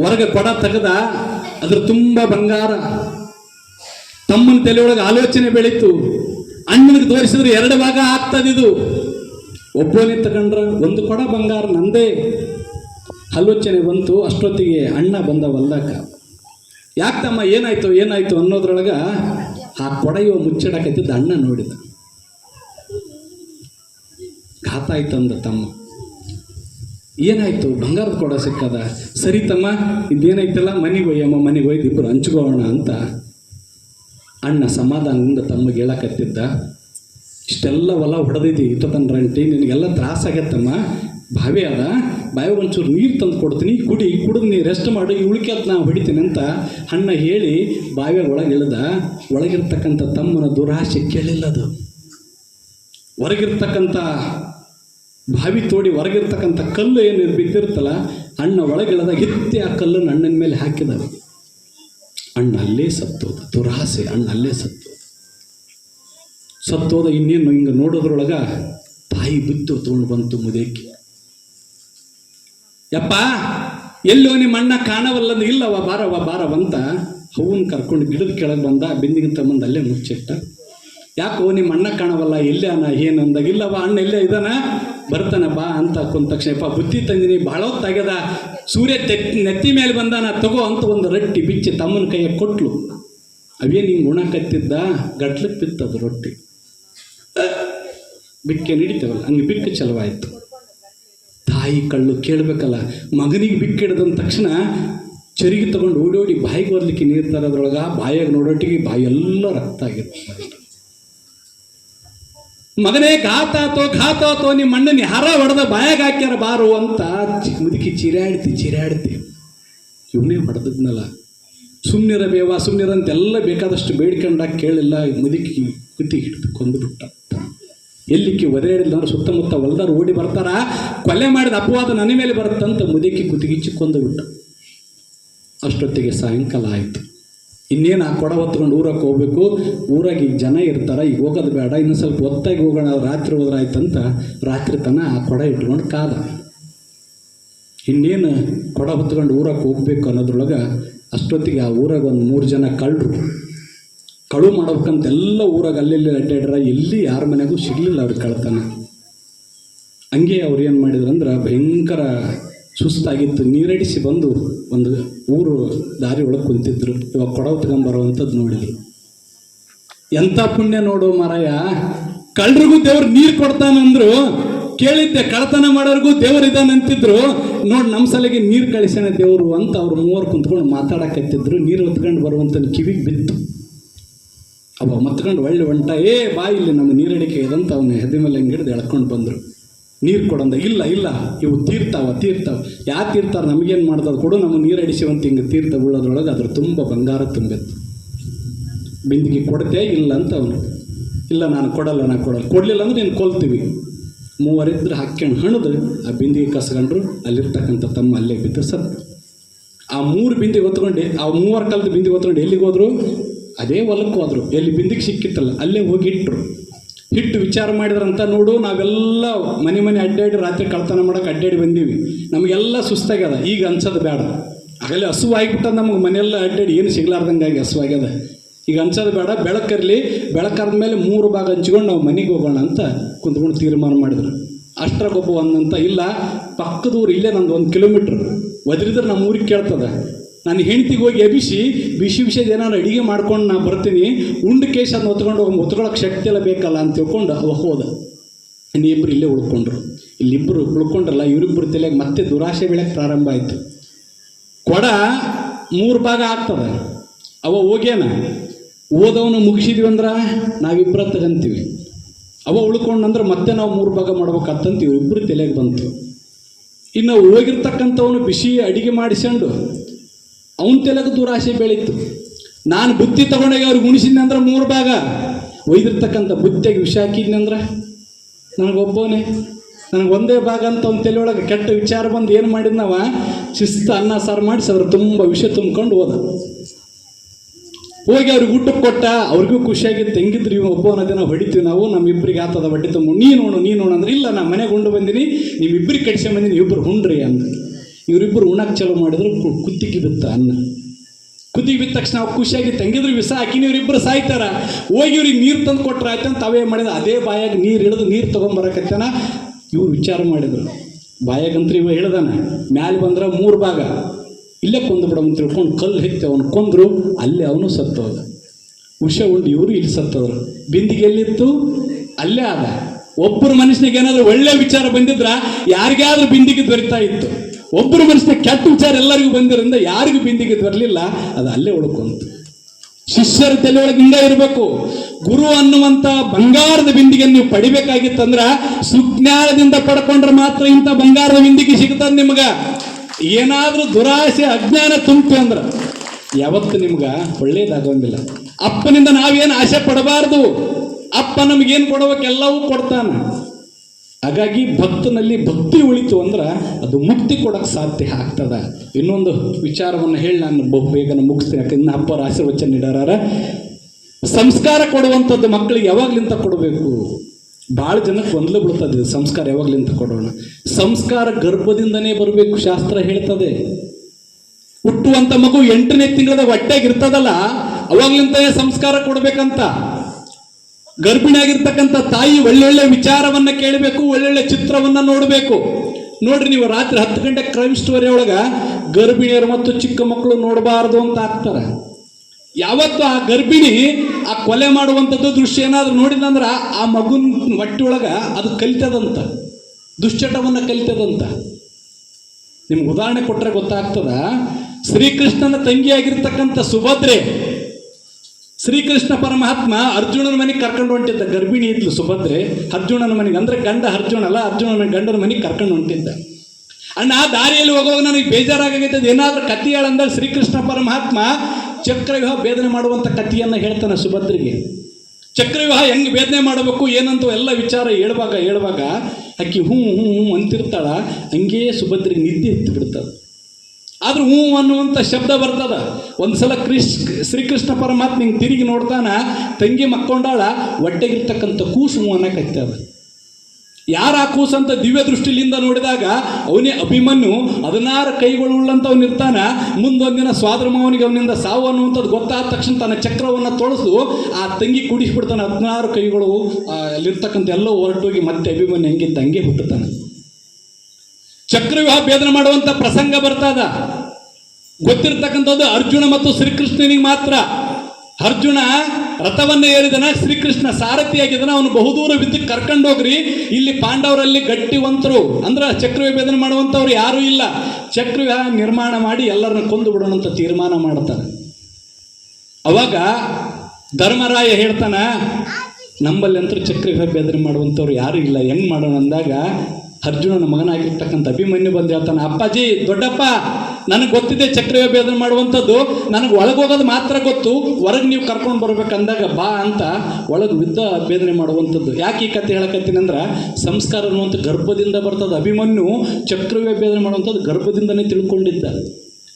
ಹೊರಗೆ ಕೊಡ ತೆಗೆದ, ಅದ್ರ ತುಂಬ ಬಂಗಾರ. ತಮ್ಮನ ತಲೆಯೊಳಗೆ ಆಲೋಚನೆ ಬೆಳೀತು. ಅಣ್ಣನಿಗೆ ತೋರಿಸಿದ್ರೆ ಎರಡು ಭಾಗ ಆಗ್ತದಿದು ಒಬ್ಬನೇ ತಗೊಂಡ್ರ ಒಂದು ಕೊಡ ಬಂಗಾರ ನಂದೇ. ಆಲೋಚನೆ ಬಂತು, ಅಷ್ಟೊತ್ತಿಗೆ ಅಣ್ಣ ಬಂದ ಹೊಲ್ದಾಕ ಯಾಕೆ ತಮ್ಮ, ಏನಾಯ್ತು ಏನಾಯ್ತು ಅನ್ನೋದ್ರೊಳಗ ಆ ಕೊಡೆಯುವ ಮುಚ್ಚಿಡಕೈತಿದ್ದ ಅಣ್ಣ ನೋಡಿದ. ಘಾತ ಆಯ್ತು ಅಂದ ತಮ್ಮ. ಏನಾಯ್ತು? ಬಂಗಾರದ ಕೊಡ ಸಿಕ್ಕದ. ಸರಿ ತಮ್ಮ ಇದೇನೈತಲ್ಲ ಮನೆಗೆ ಒಯ್ಯಮ್ಮ ಮನೆಗೆ ಒಯ್ದು ಇಬ್ಬರು ಹಂಚ್ಕೋಣ ಅಂತ. ಅಣ್ಣ ಸಮಾಧಾನದಿಂದ ತಮ್ಮಗೆ ಹೇಳಕತ್ತಿದ್ದ. ಇಷ್ಟೆಲ್ಲ ಹೊಲ ಹೊಡೆದಿದ್ದಿ ಇಟ್ಟತನ ರಂಟಿ ನಿನಗೆಲ್ಲ ತ್ರಾಸ ಆಗತ್ತಮ್ಮ. ಬಾವಿ ಅದ ಬಾವಿಗೆ ಒಂಚೂರು ನೀರು ತಂದು ಕೊಡ್ತೀನಿ, ಕುಡಿ, ಕುಡಿದು ನೀ ರೆಸ್ಟ್ ಮಾಡಿ ಉಳಿಕೆತ್ ನಾ ಹೊಡಿತೀನಿ ಅಂತ ಅಣ್ಣ ಹೇಳಿ ಬಾವಿಯಾಗ ಒಳಗೆ ಇಳ್ದ. ಒಳಗಿರ್ತಕ್ಕಂಥ ತಮ್ಮನ ದುರಾಸೆ ಕೇಳಿಲ್ಲ ಅದು ಹೊರಗಿರ್ತಕ್ಕಂಥ ಬಾವಿ ತೋಡಿ ಹೊರಗಿರ್ತಕ್ಕಂಥ ಕಲ್ಲು ಏನು ಬಿದ್ದಿರ್ತಲ್ಲ ಅಣ್ಣ ಒಳಗಿಳದಾಗ ಎತ್ತಿ ಆ ಕಲ್ಲನ್ನು ಅಣ್ಣನ ಮೇಲೆ ಹಾಕಿದ ಅಣ್ಣ ಅಲ್ಲೇ ಸತ್ತೋದ, ದುರಾಸೆ, ಅಣ್ಣ ಅಲ್ಲೇ ಸತ್ತೋದ. ಸತ್ತೋದ ಇನ್ನೇನು ಹಿಂಗೆ ನೋಡೋದ್ರೊಳಗ ತಾಯಿ ಬಿತ್ತು, ತೊಗೊಂಡು ಬಂತು ಮುದೇಕಿ. ಯಪ್ಪ, ಎಲ್ಲೋ ನಿಮ್ಮ ಅಣ್ಣ ಕಾಣವಲ್ಲದ ಇಲ್ಲವ ಬಾರವ ಬಾರವಂತ ಹೂವನ್ನು ಕರ್ಕೊಂಡು ಗಿಡದ ಕೆಳಗೆ ಬಂದ ಬಿಂದಿಗಿಂತ ತಮ್ಮಂದು ಅಲ್ಲೇ ಮುಚ್ಚಿಟ್ಟ. ಯಾಕೋ ನಿಮ್ಮ ಅಣ್ಣ ಕಾಣವಲ್ಲ ಎಲ್ಲೇ ಅಣ್ಣ ಏನು ಅಂದಾಗ ಇಲ್ಲವ ಅಣ್ಣ ಎಲ್ಲೇ ಇದಾನ? ಬರ್ತಾನ, ಬಾ ಅಂತ ಕುಂತ ತಕ್ಷಣ, ಯಪ್ಪ ಬುತ್ತಿ ತಂದಿನಿ, ಭಾಳ ಹೊತ್ತಾಗ್ಯದ. ಸೂರ್ಯ ತೆತ್, ನೆತ್ತಿ ಮೇಲೆ ಬಂದಾನ, ತಗೋ ಅಂತ ಒಂದು ರೊಟ್ಟಿ ಬಿಚ್ಚಿ ತಮ್ಮನ ಕೈಯಾಗ ಕೊಟ್ಲು. ಅವೇನು ಹಿಂಗೆ ಕತ್ತಿದ್ದ? ಗಟ್ಲಕ್ಕೆ ಬಿತ್ತದು ರೊಟ್ಟಿ. ಬಿಕ್ಕೆ ನಡೀತೇವಲ್ಲ ಹಂಗೆ ಬಿಕ್ಕ ಚಲವಾಯಿತು ತಾಯಿ ಕಳ್ಳು ಕೇಳಬೇಕಲ್ಲ, ಮಗನಿಗೆ ಬಿಕ್ಕಿಡ್ದಂದ ತಕ್ಷಣ ಚರಿಗೆ ತಗೊಂಡು ಓಡಿ ಓಡಿ ಬಾಯಿಗೆ ಬರ್ಲಿಕ್ಕೆ ನೀರು ತರೋದ್ರೊಳಗೆ ಬಾಯಾಗ ನೋಡೋಟಿಗೆ ಬಾಯಿ ಎಲ್ಲ ರಕ್ತ ಆಗಿತ್ತು. ಮಗನೇ ಘಾತ ಆತೋ ಘಾತ ಆತೋ ನಿಮ್ಮ ಅಣ್ಣನ ಹರ ಹೊಡೆದ ಬಾಯಾಗ ಹಾಕ್ಯಾರ ಬಾರು ಅಂತ ಮುದುಕಿ ಚಿರಾಡ್ತಿ ಚಿರಾಡ್ತಿ. ಇವನೇ ಹೊಡೆದದ್ನಲ್ಲ. ಸುಮ್ಮನಿರಬೇವ ಸುಮ್ಮನಿರಂತೆಲ್ಲ ಬೇಕಾದಷ್ಟು ಬೇಡ್ಕೊಂಡ ಕೇಳಿಲ್ಲ ಮುದುಕಿ ಕುತಿ ಹಿಡಿದು ಕೊಂದುಬಿಟ್ಟ. ಎಲ್ಲಿಕ್ಕೆ ಒದೆಯಾಡಿಲ್ಲ ಅಂದ್ರೆ ಸುತ್ತಮುತ್ತ ಹೊಲ್ದಾರು ಓಡಿ ಬರ್ತಾರ, ಕೊಲೆ ಮಾಡಿದ ಅಪವಾದ ನನ್ನ ಮೇಲೆ ಬರುತ್ತಂತ ಮುದುಕಿ ಕುತಿಗಿಚ್ಚಿ ಕೊಂದು ಬಿಟ್ಟ. ಅಷ್ಟೊತ್ತಿಗೆ ಸಾಯಂಕಾಲ ಆಯಿತು. ಇನ್ನೇನು ಆ ಕೊಡ ಹೊತ್ಕೊಂಡು ಊರಕ್ಕೆ ಹೋಗ್ಬೇಕು? ಊರಾಗ ಈಗ ಜನ ಇರ್ತಾರೆ, ಈಗ ಹೋಗೋದು ಬೇಡ. ಇನ್ನು ಸ್ವಲ್ಪ ಹೊತ್ತಾಗಿ ಹೋಗೋಣ, ರಾತ್ರಿ ಹೋದ್ರೆ ಆಯ್ತಂತ ರಾತ್ರಿ ತನ ಆ ಕೊಡ ಇಟ್ಕೊಂಡು ಕಾದ. ಇನ್ನೇನು ಕೊಡ ಹೊತ್ಕೊಂಡು ಊರಕ್ಕೆ ಹೋಗ್ಬೇಕು ಅನ್ನೋದ್ರೊಳಗೆ ಅಷ್ಟೊತ್ತಿಗೆ ಆ ಊರಾಗ ಒಂದು ಮೂರು ಜನ ಕಳ್ಳರು ಕಳು ಮಾಡ್ಬೇಕಂತ ಎಲ್ಲ ಊರಾಗ ಅಲ್ಲೆಲ್ಲಿ ಅಡ್ಡಾಡ್ರ ಎಲ್ಲಿ ಯಾರ ಮನೆಗೂ ಸಿಗಲಿಲ್ಲ ಅವ್ರಿಗೆ ಕಳ್ತಾನೆ. ಹಂಗೆ ಅವ್ರು ಏನು ಮಾಡಿದ್ರಂದ್ರೆ ಭಯಂಕರ ಸುಸ್ತಾಗಿತ್ತು. ನೀರಡಿಸಿ ಬಂದು ಒಂದು ಊರು ದಾರಿ ಒಳಗೆ ಕುಂತಿದ್ರು. ಇವಾಗ ಕೊಡವು ತಗೊಂಬರುವಂಥದ್ದು ನೋಡಿದ್ರು ಎಂಥ ಪುಣ್ಯ ನೋಡು ಮಾರಾಯ. ಕಳ್ಳರಿಗೂ ದೇವ್ರು ನೀರು ಕೊಡ್ತಾನಂದ್ರು ಕೇಳಿದ್ದೆ ಕಳತನ ಮಾಡೋರಿಗೂ ದೇವ್ರು ಇದ್ದಾನಂತಿದ್ರು ನೋಡಿ ನಮ್ಮ ಸಲಿಗೆ ನೀರು ಕಳಿಸೋಣ ದೇವರು ಅಂತ ಅವ್ರು ಮೂವರು ಕುಂತ್ಕೊಂಡು ಮಾತಾಡಕತ್ತಿದ್ರು ನೀರು ಹೊತ್ಕೊಂಡು ಬರುವಂಥ ಕಿವಿಗೆ ಬಿತ್ತು. ಅವ ಮತ್ಕೊಂಡು ಒಳ್ಳೆ ಒಂಟ, ಏ ಬಾ ಇಲ್ಲಿ ನಮ್ಮ ನೀರಡಿಕೆ ಇದಂತ ಅವನ ಹೆದೆ ಮೇಲೆ ಹಿಂಗಿಡ್ದು ಎಳ್ಕೊಂಡು ಬಂದರು. ನೀರು ಕೊಡಂದ. ಇಲ್ಲ ಇಲ್ಲ, ಇವು ತೀರ್ತಾವ ತೀರ್ತಾವ. ಯಾ ತೀರ್ತಾರ? ನಮಗೇನು ಮಾಡ್ತದ ಕೊಡು, ನಮ್ಮ ನೀರು ಅಡಿಸಿವಂತ ಹಿಂಗೆ ತೀರ್ಥ ಬೀಳೋದ್ರೊಳಗೆ ಅದ್ರ ತುಂಬ ಬಂಗಾರ ತುಂಬಿತ್ತು. ಬಿಂದಿಗೆ ಕೊಡ್ತೇ ಇಲ್ಲ ಅಂತ ಅವನು. ಇಲ್ಲ, ನಾನು ಕೊಡಲ್ಲ ನಾನು ಕೊಡಲ್ಲ. ಕೊಡಲಿಲ್ಲ ಅಂದ್ರೆ ನೀನು ಕೊಲ್ತೀವಿ. ಮೂವರಿದ್ರೆ ಹಾಕ್ಕೊಂಡು ಹಣದು. ಆ ಬಿಂದಿಗೆ ಕಸ್ಕೊಂಡ್ರು, ಅಲ್ಲಿರ್ತಕ್ಕಂಥ ತಮ್ಮ ಅಲ್ಲೇ ಬಿದ್ದು ಸತ್ತು ಆ ಮೂರು ಬಿಂದಿ ಹೊತ್ಕೊಂಡು, ಆ ಮೂವರು ಕಾಲದ ಬಿಂದಿ ಹೊತ್ಕೊಂಡು ಎಲ್ಲಿಗೆ ಹೋದ್ರು? ಅದೇ ಹೊಲಕ್ಕೆ ಹೋದ್ರು. ಎಲ್ಲಿ ಬಿಂದಿಗೆ ಸಿಕ್ಕಿತ್ತಲ್ಲ, ಅಲ್ಲೇ ಹೋಗಿ ಇಟ್ರು ಹಿಟ್ಟು ವಿಚಾರ ಮಾಡಿದ್ರಂತ ನೋಡು, ನಾವೆಲ್ಲ ಮನೆ ಮನೆ ಅಡ್ಡಾಡಿ ರಾತ್ರಿ ಕಳ್ತನ ಮಾಡೋಕೆ ಅಡ್ಡಾಡಿ ಬಂದೀವಿ. ನಮಗೆಲ್ಲ ಸುಸ್ತಾಗ್ಯದ. ಈಗ ಅನ್ಸೋದು ಬೇಡ. ಆಗಲೇ ಹಸುವಾಗಿಬಿಟ್ಟ ನಮಗೆ ಮನೆಯೆಲ್ಲ ಅಡ್ಡಾಡಿ ಏನು ಸಿಗ್ಲಾರ್ದಂಗಾಗಿ ಹಸುವಾಗ್ಯದ ಈಗ ಅನ್ಸೋದು ಬೇಡ. ಬೆಳಕರ್ಲಿ ಬೆಳಕಾದ ಮೇಲೆ ಮೂರು ಭಾಗ ಹಂಚ್ಕೊಂಡು ನಾವು ಮನೆಗೆ ಹೋಗೋಣ ಅಂತ ಕುಂತ್ಕೊಂಡು ತೀರ್ಮಾನ ಮಾಡಿದ್ರು. ಅಷ್ಟರಗೊಬ್ಬ ಒಂದಂತ ಇಲ್ಲ. ಪಕ್ಕದೂರು ಇಲ್ಲೇ ನಂದು ಒಂದು ಕಿಲೋಮೀಟ್ರ್. ಒದರಿದ್ರೆ ನಮ್ಮ ಊರಿಗೆ ಕೇಳ್ತದ. ನಾನು ಹೆಂಡ್ತಿಗೆ ಹೋಗಿ ಎಬಿಸಿ ಬಿಸಿ ಬಿಸಿದ ಏನಾರು ಅಡುಗೆ ಮಾಡ್ಕೊಂಡು ನಾನು ಬರ್ತೀನಿ, ಉಂಡು ಕೇಸ್ ಅದನ್ನ ಹೊತ್ಕೊಂಡು ಹೋಗಿ ಹೊತ್ಕೊಳಕ್ಕೆ ಶಕ್ತಿ ಎಲ್ಲ ಬೇಕಲ್ಲ ಅಂತ ತಿಳ್ಕೊಂಡು ಅವ ಹೋದ. ಇನ್ನಿಬ್ಬರು ಇಲ್ಲೇ ಉಳ್ಕೊಂಡ್ರು. ಇಲ್ಲಿಬ್ಬರು ಉಳ್ಕೊಂಡ್ರಲ್ಲ ಇವರಿಬ್ಬರು ತಲೆಗೆ ಮತ್ತೆ ದುರಾಶೆ ಬೆಳಕ್ಕೆ ಪ್ರಾರಂಭ ಆಯಿತು. ಕೊಡ, ಮೂರು ಭಾಗ ಆಗ್ತದೆ. ಅವ ಹೋಗ್ಯಾನ. ಓದವನು ಮುಗಿಸಿದ್ವಿ ಅಂದ್ರೆ ನಾವಿಬ್ಬರ ತಗಂತೀವಿ ಅವ ಉಳ್ಕೊಂಡಂದ್ರೆ ಮತ್ತೆ ನಾವು ಮೂರು ಭಾಗ ಮಾಡ್ಬೇಕಂತಂತೀವಿ ಇಬ್ಬರು ತಲೆಗೆ ಬಂತು. ಇನ್ನು ಹೋಗಿರ್ತಕ್ಕಂಥವನು ಬಿಸಿ ಅಡಿಗೆ ಮಾಡಿಸ್ಕೊಂಡು ಅವನ ತಲೆಗೆ ದುರಾಸೆ ಬೆಳೀತು. ನಾನು ಬುತ್ತಿ ತಗೊಂಡೋಗಿ ಅವ್ರಿಗೆ ಉಣಿಸಿದ್ನಿ ಅಂದ್ರೆ ಮೂರು ಭಾಗ. ಒಯ್ದಿರ್ತಕ್ಕಂಥ ಬುತ್ತಿಗೆ ವಿಷ ಹಾಕಿದ್ನಿ ಅಂದ್ರೆ ನನಗೊಬ್ಬವನೇ. ನನಗೆ ಒಂದೇ ಭಾಗ ಅಂತ ಅವ್ನ ತಲೆಯೊಳಗೆ ಕೆಟ್ಟ ವಿಚಾರ ಬಂದು ಏನು ಮಾಡಿದ್ನವ ಶಿಸ್ತು ಅನ್ನ ಸಾರು ಮಾಡಿಸಿ ಅವ್ರು ತುಂಬ ವಿಷ ತುಂಬ್ಕೊಂಡು ಹೋದ. ಹೋಗಿ ಅವ್ರಿಗೆ ಊಟಕ್ಕೆ ಕೊಟ್ಟ, ಅವ್ರಿಗೂ ಖುಷಿಯಾಗಿತ್ತು. ಹೆಂಗಿದ್ರು ಇವ್ ಒಬ್ಬ ಅನ್ನೋದಿನ ಹೊಡಿತೀವಿ ನಾವು ನಮ್ಮಿಬ್ಬರಿಗೆ ಆತದ ಬಡ್ಡಿ ತುಂಬ ನೀನು ನೋಡು ನೀನು ನೋಡು ಅಂದ್ರೆ ಇಲ್ಲ, ನಾ ಮನೆಗೆ ಉಂಡು ಬಂದೀನಿ ನೀವಿಬ್ಬರಿಗೆ ಕಡಿಸ್ಕೊಂಡ್ ಬಂದಿನಿ ಇಬ್ಬರು ಹುಣ್ರಿ ಅಂದ. ಇವರಿಬ್ಬರು ಉಣಕ್ಕೆ ಚಲೋ ಮಾಡಿದ್ರು ಕುತ್ತಿಗೆ ಬಿತ್ತ ಅನ್ನ. ಕುತ್ತಿಗೆ ಬಿದ್ದ ತಕ್ಷಣ ಅವ್ರು ಖುಷಿಯಾಗಿ ತಂಗಿದ್ರು, ವಿಷ ಹಾಕಿನಿ, ಇವರಿಬ್ಬರು ಸಾಯ್ತಾರ. ಹೋಗಿ ಇವ್ರಿಗೆ ನೀರು ತಂದು ಕೊಟ್ರೆ ಆಯ್ತು ಅಂತ ಅವೇ ಮಾಡಿದ. ಅದೇ ಬಾಯಾಗ ನೀರು ಹಿಡಿದು ನೀರು ತೊಗೊಂಬರಕತ್ತಾನ ಇವ್ರು ವಿಚಾರ ಮಾಡಿದ್ರು. ಬಾಯಾಗಂತ್ರ ಇವ ಹೇಳ್ದಾನ, ಮ್ಯಾಲೆ ಬಂದ್ರೆ ಮೂರು ಭಾಗ. ಇಲ್ಲೇ ಕೊಂದು ಬಿಡಮ್ ಅಂತ ತಿಳ್ಕೊಂಡು ಕಲ್ಲು ಹೆತ್ತಿ ಅವನು ಕೊಂದ್ರು, ಅಲ್ಲೇ ಅವನು ಸತ್ತೋದ. ಹುಷ ಉಂಡು ಇವರು ಇಲ್ಲಿ ಸತ್ತೋದ್ರು. ಬಿಂದಿಗೆ ಎಲ್ಲಿತ್ತು? ಅಲ್ಲೇ ಆದ. ಒಬ್ಬರು ಮನುಷ್ಯನಿಗೆ ಏನಾದರೂ ಒಳ್ಳೆ ವಿಚಾರ ಬಂದಿದ್ರ, ಯಾರಿಗಾದ್ರೂ ಬಿಂದಿಗೆ ದೊರಿತಾ ಇತ್ತು. ಒಬ್ಬರು ಮನುಷ್ಯನ ಕೆಟ್ಟ ವಿಚಾರ ಎಲ್ಲರಿಗೂ ಬಂದಿರೋದ್ರಿಂದ ಯಾರಿಗೂ ಬಿಂದಿಗೆ ಬರಲಿಲ್ಲ ಅದು ಅಲ್ಲೇ ಉಳ್ಕೊಂತು. ಶಿಷ್ಯರ ತಲೆಯೊಳಗೆ ಹಿಂಗ ಇರಬೇಕು. ಗುರು ಅನ್ನುವಂತ ಬಂಗಾರದ ಬಿಂದಿಗೆಯನ್ನು ನೀವು ಪಡಿಬೇಕಾಗಿತ್ತಂದ್ರ ಸುಜ್ಞಾನದಿಂದ ಪಡ್ಕೊಂಡ್ರೆ ಮಾತ್ರ ಇಂಥ ಬಂಗಾರದ ಬಿಂದಿಗೆ ಸಿಗ್ತದ ನಿಮ್ಗ. ಏನಾದ್ರೂ ದುರಾಸೆ, ಅಜ್ಞಾನ ತುಂಬಿತು ಅಂದ್ರ ಯಾವತ್ತು ನಿಮ್ಗ ಒಳ್ಳೇದಾಗೋಂಗಿಲ್ಲ. ಅಪ್ಪನಿಂದ ನಾವೇನು ಆಸೆ ಪಡಬಾರ್ದು. ಅಪ್ಪ ನಮಗೇನು ಕೊಡಬೇಕೆಲ್ಲವೂ ಕೊಡ್ತಾನ. ಹಾಗಾಗಿ ಭಕ್ತನಲ್ಲಿ ಭಕ್ತಿ ಉಳಿತು ಅಂದ್ರೆ ಅದು ಮುಕ್ತಿ ಕೊಡಕ್ಕೆ ಸಾಧ್ಯ ಆಗ್ತದೆ. ಇನ್ನೊಂದು ವಿಚಾರವನ್ನು ಹೇಳಿ ನಾನು ಬಹು ಬೇಗನೆ ಮುಗಿಸ್ತೀನಿ. ಯಾಕಂದ್ರೆ ಅಪ್ಪರ ಆಶೀರ್ವಚನ ನೀಡಾರ ಸಂಸ್ಕಾರ ಕೊಡುವಂಥದ್ದು ಮಕ್ಕಳಿಗೆ ಯಾವಾಗ್ಲಿಂತ ಕೊಡಬೇಕು? ಭಾಳ ಜನಕ್ಕೆ ಒಂದ್ಲು ಬಿಡ್ತದೆ ಸಂಸ್ಕಾರ ಯಾವಾಗ್ಲಿಂತ ಕೊಡೋಣ. ಸಂಸ್ಕಾರ ಗರ್ಭದಿಂದನೇ ಬರಬೇಕು ಶಾಸ್ತ್ರ ಹೇಳ್ತದೆ. ಹುಟ್ಟುವಂಥ ಮಗು ಎಂಟನೇ ತಿಂಗಳದ ಹೊಟ್ಟೆಗೆ ಇರ್ತದಲ್ಲ ಅವಾಗ್ಲಿಂತ ಸಂಸ್ಕಾರ ಕೊಡ್ಬೇಕಂತ. ಗರ್ಭಿಣಿಯಾಗಿರ್ತಕ್ಕಂಥ ತಾಯಿ ಒಳ್ಳೊಳ್ಳೆ ವಿಚಾರವನ್ನ ಕೇಳಬೇಕು, ಒಳ್ಳೊಳ್ಳೆ ಚಿತ್ರವನ್ನ ನೋಡಬೇಕು. ನೋಡ್ರಿ ನೀವು ರಾತ್ರಿ ಹತ್ತು ಗಂಟೆ ಕ್ರೈಮ್ ಸ್ಟೋರಿ ಒಳಗ ಗರ್ಭಿಣಿಯರು ಮತ್ತು ಚಿಕ್ಕ ಮಕ್ಕಳು ನೋಡಬಾರದು ಅಂತ ಆಗ್ತಾರೆ. ಯಾವತ್ತು ಆ ಗರ್ಭಿಣಿ ಆ ಕೊಲೆ ಮಾಡುವಂಥದ್ದು ದೃಶ್ಯ ಏನಾದರೂ ನೋಡಿದಂದ್ರೆ ಆ ಮಗುನ್ ಹೊಟ್ಟೆ ಅದು ಕಲಿತದಂತ, ದುಶ್ಚಟವನ್ನ ಕಲಿತದಂತ. ನಿಮ್ಗೆ ಉದಾಹರಣೆ ಕೊಟ್ಟರೆ ಗೊತ್ತಾಗ್ತದ, ಶ್ರೀಕೃಷ್ಣನ ತಂಗಿಯಾಗಿರ್ತಕ್ಕಂಥ ಸುಭದ್ರೆ ಶ್ರೀಕೃಷ್ಣ ಪರಮಾತ್ಮ ಅರ್ಜುನನ ಮನೆಗೆ ಕರ್ಕೊಂಡು ಹೊಂಟಿದ್ದ ಗರ್ಭಿಣಿ ಇದ್ಲು ಸುಭದ್ರೆ, ಅರ್ಜುನನ ಮನೆಗೆ, ಅಂದ್ರೆ ಗಂಡ ಅರ್ಜುನ ಅಲ್ಲ, ಅರ್ಜುನನ ಗಂಡನ ಮನೆಗೆ ಕರ್ಕೊಂಡು ಹೊಂಟಿದ್ದ. ಅಣ್ಣ ಆ ದಾರಿಯಲ್ಲಿ ಹೋಗುವಾಗ ನನಗೆ ಬೇಜಾರಾಗೈತೆ ಏನಾದರೂ ಕತಿ ಹೇಳಂದಾಗ ಶ್ರೀಕೃಷ್ಣ ಪರಮಾತ್ಮ. ಚಕ್ರವ್ಯೂಹ ಬೇದನೆ ಮಾಡುವಂಥ ಕಥೆಯನ್ನು ಹೇಳ್ತಾನೆ ಸುಭದ್ರಿಗೆ. ಚಕ್ರವ್ಯೂಹ ಹೆಂಗೆ ಬೇದನೆ ಮಾಡಬೇಕು, ಏನಂತ ಎಲ್ಲ ವಿಚಾರ ಹೇಳುವಾಗ ಹೇಳುವಾಗ ಅಕ್ಕಿ ಹ್ಞೂ ಹ್ಞೂ ಹ್ಞೂ ಅಂತಿರ್ತಾಳ. ಹಂಗೇ ಸುಭದ್ರಿಗೆ ನಿದ್ದೆ ಎತ್ತಿ ಬಿಡ್ತದೆ ಆದ್ರೂ ಹ್ಞೂ ಅನ್ನುವಂಥ ಶಬ್ದ ಬರ್ತದ. ಒಂದ್ಸಲ ಕ್ರಿಶ್ ಶ್ರೀಕೃಷ್ಣ ಪರಮಾತ್ಮ ಹಿಂಗೆ ತಿರುಗಿ ನೋಡ್ತಾನ, ತಂಗಿ ಮಕ್ಕೊಂಡಾಳ, ಹೊಟ್ಟೆಗಿರ್ತಕ್ಕಂಥ ಕೂಸು ಹ್ಞೂ ಅನ್ನಕತ್ತದ. ಯಾರ ಆ ಕೂಸು ಅಂತ ದಿವ್ಯ ದೃಷ್ಟಿಲಿಂದ ನೋಡಿದಾಗ, ಅವನೇ ಅಭಿಮನ್ಯು, ಹದಿನಾರು ಕೈಗಳು ಉಳ್ಳಂತವ್ನು ಇರ್ತಾನ ಮುಂದೊಂದಿನ ಸ್ವಾದ್ರಮವನಿಗೆ ಅವನಿಂದ ಸಾವು ಅನ್ನುವಂಥದ್ದು ಗೊತ್ತಾದ ತಕ್ಷಣ ತನ್ನ ಚಕ್ರವನ್ನು ತೊಳಸು ಆ ತಂಗಿ ಕುಡಿಸ್ಬಿಡ್ತಾನೆ, ಹದಿನಾರು ಕೈಗಳು ಅಲ್ಲಿರ್ತಕ್ಕಂಥ ಎಲ್ಲ ಹೊರಟೋಗಿ ಮತ್ತೆ ಅಭಿಮನ್ಯು ಹೆಂಗಿದ್ದ ಹಂಗೆ ಹುಟ್ಟುತ್ತಾನೆ. ಚಕ್ರವ್ಯೂಹ ಭೇದನ ಮಾಡುವಂತ ಪ್ರಸಂಗ ಬರ್ತದ. ಗೊತ್ತಿರ್ತಕ್ಕಂಥದ್ದು ಅರ್ಜುನ ಮತ್ತು ಶ್ರೀಕೃಷ್ಣನಿಗೆ ಮಾತ್ರ. ಅರ್ಜುನ ರಥವನ್ನ ಏರಿದನ, ಶ್ರೀಕೃಷ್ಣ ಸಾರಥಿಯಾಗಿದ್ದನ ಅವನು ಬಹುದೂರ ಬಿದ್ದು ಕರ್ಕೊಂಡೋಗ್ರಿ ಇಲ್ಲಿ ಪಾಂಡವರಲ್ಲಿ ಗಟ್ಟಿವಂತರು ಅಂದ್ರೆ ಚಕ್ರವ್ಯೂಹ ಭೇದನ ಮಾಡುವಂಥವ್ರು ಯಾರೂ ಇಲ್ಲ. ಚಕ್ರವ್ಯೂಹ ನಿರ್ಮಾಣ ಮಾಡಿ ಎಲ್ಲರನ್ನ ಕೊಂದು ಬಿಡೋಣ ಅಂತ ತೀರ್ಮಾನ ಮಾಡ್ತಾರೆ ಅವಾಗ ಧರ್ಮರಾಯ ಹೇಳ್ತಾನ ನಮ್ಮಲ್ಲಿ ಅಂತೂ ಚಕ್ರವ್ಯೂಹ ಭೇದನೆ ಮಾಡುವಂಥವ್ರು ಯಾರು ಇಲ್ಲ. ಹೆಂಗ್ ಮಾಡೋಣ ಅಂದಾಗ ಅರ್ಜುನನ ಮಗನಾಗಿರ್ತಕ್ಕಂಥ ಅಭಿಮನ್ಯು ಬಂದು ಹೇಳ್ತಾನೆ ಅಪ್ಪಾಜಿ, ದೊಡ್ಡಪ್ಪ, ನನಗೆ ಗೊತ್ತಿದೆ ಚಕ್ರವ್ಯ ಭೇದನ ಮಾಡುವಂಥದ್ದು. ನನಗೆ ಒಳಗೆ ಹೋಗೋದು ಮಾತ್ರ ಗೊತ್ತು. ಹೊರಗೆ ನೀವು ಕರ್ಕೊಂಡು ಬರ್ಬೇಕಂದಾಗ ಬಾ ಅಂತ ಒಳಗೆ ಯುದ್ಧ ಭೇದನೆ ಮಾಡುವಂಥದ್ದು. ಯಾಕೆ ಈ ಕತೆ ಹೇಳಕತ್ತೀನಿ ಅಂದ್ರೆ ಸಂಸ್ಕಾರ ಅನ್ನುವಂಥ ಗರ್ಭದಿಂದ ಬರ್ತದೆ ಅಭಿಮನ್ಯು ಚಕ್ರವ್ಯ ಭೇದನೆ ಮಾಡುವಂಥದ್ದು ಗರ್ಭದಿಂದನೇ ತಿಳ್ಕೊಂಡಿದ್ದ.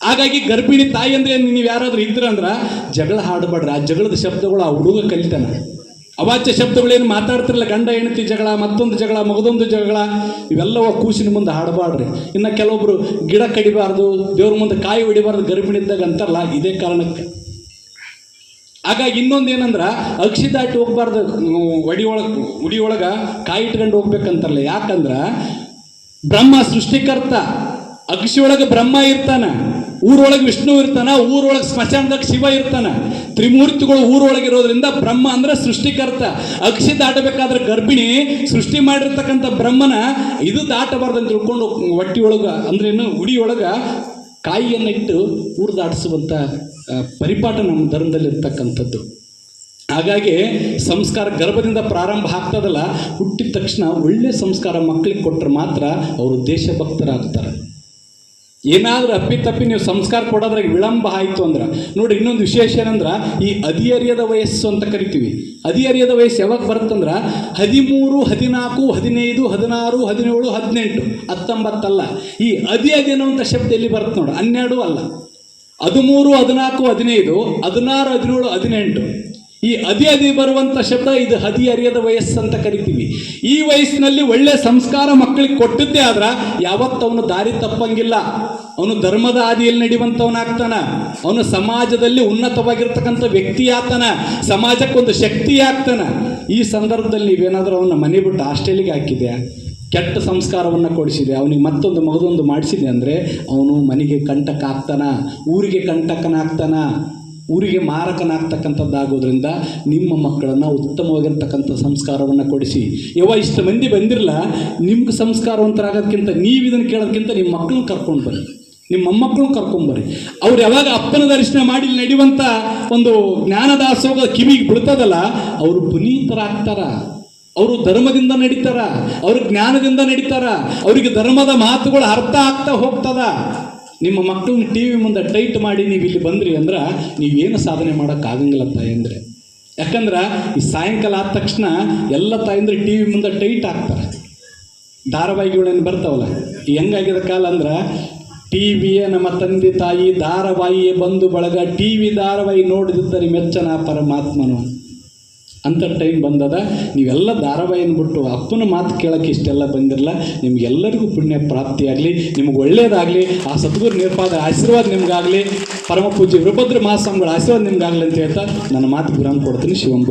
ಹಾಗಾಗಿ ಗರ್ಭಿಣಿ ತಾಯಿ ಅಂದರೆ ನೀವು ಯಾರಾದರೂ ಇದ್ರಂದ್ರೆ ಜಗಳ ಹಾಡಬೇಡ್ರಿ. ಆ ಜಗಳದ ಶಬ್ದಗಳು ಆ ಹುಡುಗ ಕಲಿತಾನೆ. ಅವಾಚ್ಯ ಶಬ್ದಗಳೇನು ಮಾತಾಡ್ತಿರಲ್ಲ, ಗಂಡ, ಹೆಂಡತಿ ಜಗಳ, ಮತ್ತೊಂದು ಜಗಳ, ಮಗದೊಂದು ಜಗಳ, ಇವೆಲ್ಲವ ಕೂಸಿನ ಮುಂದೆ ಹಾಡಬಾಡ್ರಿ ಇನ್ನು ಕೆಲವೊಬ್ಬರು ಗಿಡ ಕಡಿಬಾರ್ದು, ದೇವ್ರ ಮುಂದೆ ಕಾಯಿ ಹೊಡಿಬಾರ್ದು, ಗರ್ಭಿಣಿ ಇದ್ದಾಗ ಅಂತಾರಲ್ಲ, ಇದೇ ಕಾರಣಕ್ಕೆ. ಹಾಗಾಗಿ ಇನ್ನೊಂದು ಏನಂದ್ರೆ ಅಕ್ಷಿ ದಾಟಿ ಹೋಗ್ಬಾರ್ದು ಒಡಿ ಒಳಗೆ ಉಡಿ ಒಳಗೆ ಕಾಯಿ ಇಟ್ಕೊಂಡು ಹೋಗ್ಬೇಕಂತಾರಲ್ಲ, ಯಾಕಂದ್ರೆ ಬ್ರಹ್ಮ ಸೃಷ್ಟಿಕರ್ತ ಅಕ್ಷಿ ಒಳಗೆ ಬ್ರಹ್ಮ ಇರ್ತಾನ. ಊರೊಳಗೆ ವಿಷ್ಣು ಇರ್ತಾನ ಊರೊಳಗೆ ಸ್ಮಶಾನದಾಗ ಶಿವ ಇರ್ತಾನ. ತ್ರಿಮೂರ್ತಿಗಳು ಊರೊಳಗೆ ಇರೋದ್ರಿಂದ ಬ್ರಹ್ಮ ಅಂದ್ರೆ ಸೃಷ್ಟಿಕರ್ತ. ಅಕ್ಷಿ ದಾಟಬೇಕಾದ್ರೆ ಗರ್ಭಿಣಿ ಸೃಷ್ಟಿ ಮಾಡಿರ್ತಕ್ಕಂಥ ಬ್ರಹ್ಮನ ಇದು ದಾಟಬಾರ್ದು ಅಂತ ತಿಳ್ಕೊಂಡು ಹೊಟ್ಟಿ ಒಳಗ ಅಂದ್ರೆ ಏನು ಉಡಿ ಒಳಗ ಕಾಯಿಯನ್ನು ಇಟ್ಟು ಊರು ದಾಟಿಸುವಂಥ ಆ, ಪರಿಪಾಠ ನಮ್ಮ ಧರ್ಮದಲ್ಲಿ ಇರ್ತಕ್ಕಂಥದ್ದು. ಹಾಗಾಗಿ ಸಂಸ್ಕಾರ ಗರ್ಭದಿಂದ ಪ್ರಾರಂಭ ಆಗ್ತದಲ್ಲ ಹುಟ್ಟಿದ ತಕ್ಷಣ ಒಳ್ಳೆ ಸಂಸ್ಕಾರ ಮಕ್ಕಳಿಗೆ ಕೊಟ್ಟರೆ ಮಾತ್ರ ಅವರು ದೇಶಭಕ್ತರಾಗ್ತಾರೆ. ಏನಾದರೂ ಅಪ್ಪಿತಪ್ಪಿ ನೀವು ಸಂಸ್ಕಾರ ಕೊಡೋದ್ರಾಗ ವಿಳಂಬ ಆಯಿತು ಅಂದ್ರೆ, ನೋಡಿ ಇನ್ನೊಂದು ವಿಶೇಷ ಏನಂದ್ರೆ, ಈ ಹದಿಹರಿಯದ ವಯಸ್ಸು ಅಂತ ಕರಿತೀವಿ. ಹದಿಹರಿಯದ ವಯಸ್ಸು ಯಾವಾಗ ಬರುತ್ತಂದ್ರೆ, ಹದಿಮೂರು, ಹದಿನಾಲ್ಕು, ಹದಿನೈದು, ಹದಿನಾರು, ಹದಿನೇಳು, ಹದಿನೆಂಟು, ಹತ್ತೊಂಬತ್ತಲ್ಲ. ಈ ಹದಿಹದಿನೋ ಅಂತ ಶಬ್ದ ಎಲ್ಲಿ ಬರುತ್ತೆ ನೋಡಿ, ಹನ್ನೆರಡು ಅಲ್ಲ. ಹದಿಮೂರು, ಹದಿನಾಲ್ಕು, ಹದಿನೈದು, ಹದಿನಾರು, ಹದಿನೇಳು, ಹದಿನೆಂಟು. ಈ ಅದಿ ಅದಿ ಬರುವಂಥ ಶಬ್ದ ಇದು ಹದಿ ಅರಿಯದ ವಯಸ್ಸು ಅಂತ ಕರಿತೀವಿ. ಈ ವಯಸ್ಸಿನಲ್ಲಿ ಒಳ್ಳೆ ಸಂಸ್ಕಾರ ಮಕ್ಕಳಿಗೆ ಕೊಟ್ಟಿದ್ದೇ ಆದ್ರೆ ಯಾವತ್ತು ಅವನು ದಾರಿ ತಪ್ಪಂಗಿಲ್ಲ. ಅವನು ಧರ್ಮದ ಹಾದಿಯಲ್ಲಿ ನಡೆಯುವಂಥವನಾಗ್ತಾನ ಅವನು ಸಮಾಜದಲ್ಲಿ ಉನ್ನತವಾಗಿರ್ತಕ್ಕಂಥ ವ್ಯಕ್ತಿ ಆಗ್ತಾನ ಸಮಾಜಕ್ಕೊಂದು ಶಕ್ತಿ ಆಗ್ತಾನ. ಈ ಸಂದರ್ಭದಲ್ಲಿ ನೀವೇನಾದರೂ ಅವನ ಮನೆ ಬಿಟ್ಟು ಹಾಸ್ಟೆಲಿಗೆ ಹಾಕಿದೆ ಕೆಟ್ಟ ಸಂಸ್ಕಾರವನ್ನು ಕೊಡಿಸಿದೆ. ಅವನಿಗೆ ಮತ್ತೊಂದು ಮಗದೊಂದು ಮಾಡಿಸಿದೆ ಅಂದರೆ ಅವನು ಮನೆಗೆ ಕಂಟಕ ಆಗ್ತಾನ, ಊರಿಗೆ ಕಂಟಕನಾಗ್ತಾನ. ಊರಿಗೆ ಮಾರಕನಾಗ್ತಕ್ಕಂಥದ್ದಾಗೋದ್ರಿಂದ ನಿಮ್ಮ ಮಕ್ಕಳನ್ನು ಉತ್ತಮವಾಗಿರ್ತಕ್ಕಂಥ ಸಂಸ್ಕಾರವನ್ನು ಕೊಡಿಸಿ. ಯಾವ ಇಷ್ಟು ಮಂದಿ ಬಂದಿರಲ್ಲ ನಿಮ್ಗೆ ಸಂಸ್ಕಾರವಂತರಾಗೋದಕ್ಕಿಂತ ನೀವು ಇದನ್ನು ಕೇಳೋದಕ್ಕಿಂತ ನಿಮ್ಮ ಮಕ್ಕಳನ್ನ ಕರ್ಕೊಂಡು ಬರ್ರಿ. ನಿಮ್ಮ ಮೊಮ್ಮಕ್ಕಳನ್ನ ಕರ್ಕೊಂಬರ್ರಿ ಅವ್ರು ಯಾವಾಗ ಅಪ್ಪನ ದರ್ಶನ ಮಾಡಿ ನಡೆಯುವಂಥ ಒಂದು ಜ್ಞಾನದಾಸೋಗ ಕಿವಿಗೆ ಬಿಡ್ತದಲ್ಲ ಅವರು ಪುನೀತರಾಗ್ತಾರ. ಅವರು ಧರ್ಮದಿಂದ ನಡೀತಾರ, ಅವರು ಜ್ಞಾನದಿಂದ ನಡೀತಾರ. ಅವರಿಗೆ ಧರ್ಮದ ಮಾತುಗಳು ಅರ್ಥ ಆಗ್ತಾ ಹೋಗ್ತದ. ನಿಮ್ಮ ಮಕ್ಕಳನ್ನ ಟಿ ವಿ ಮುಂದೆ ಟೈಟ್ ಮಾಡಿ ನೀವು ಇಲ್ಲಿ ಬಂದ್ರಿ ಅಂದ್ರೆ ನೀವೇನು ಸಾಧನೆ ಮಾಡೋಕ್ಕಾಗಂಗಿಲ್ಲ ತಾಯಿ ಅಂದರೆ. ಯಾಕಂದ್ರೆ ಈ ಸಾಯಂಕಾಲ ಆದ ತಕ್ಷಣ ಎಲ್ಲ ತಾಯಂದ್ರೆ ಟಿ ವಿ ಮುಂದೆ ಟೈಟ್ ಆಗ್ತಾರೆ. ಧಾರಾವಾಹಿಗಳೇನು ಬರ್ತಾವಲ್ಲ ಹೆಂಗಾಗಿದೆ ಕಾಲ ಅಂದ್ರೆ ಟಿ ವಿಯೇ ನಮ್ಮ ತಂದೆ ತಾಯಿ ಧಾರಾವಾಹಿಯೇ ಬಂದು ಬಳಗ ಟಿ ವಿ ಧಾರಾವಾಹಿ ನೋಡಿದ್ದರೆ ಮೆಚ್ಚನ ಪರಮಾತ್ಮನು. ಅಂಥ ಟೈಮ್ ಬಂದದ, ನೀವೆಲ್ಲ ಧಾರಾವಾಹಿನ ಬಿಟ್ಟು ಅಪ್ಪನ ಮಾತು ಕೇಳೋಕ್ಕೆ ಇಷ್ಟೆಲ್ಲ ಬಂದಿರಲ್ಲ ನಿಮಗೆಲ್ಲರಿಗೂ ಪುಣ್ಯ ಪ್ರಾಪ್ತಿಯಾಗಲಿ ನಿಮ್ಗೆ ಒಳ್ಳೇದಾಗಲಿ, ಆ ಸದ್ಗುರು ನಿರ್ಪಾದ ಆಶೀರ್ವಾದ ನಿಮ್ಗಾಗಲಿ ಪರಮ ಪೂಜ್ಯ ವೀರಭದ್ರ ಮಹಾಸ್ವಾಮಿಗಳ ಆಶೀರ್ವಾದ ನಿಮ್ಗಾಗಲಿ ಅಂತ ಹೇಳ್ತಾ ನನ್ನ ಮಾತು ವಿರಾಮ ಕೊಡ್ತೀನಿ. ಶಿವಂಬ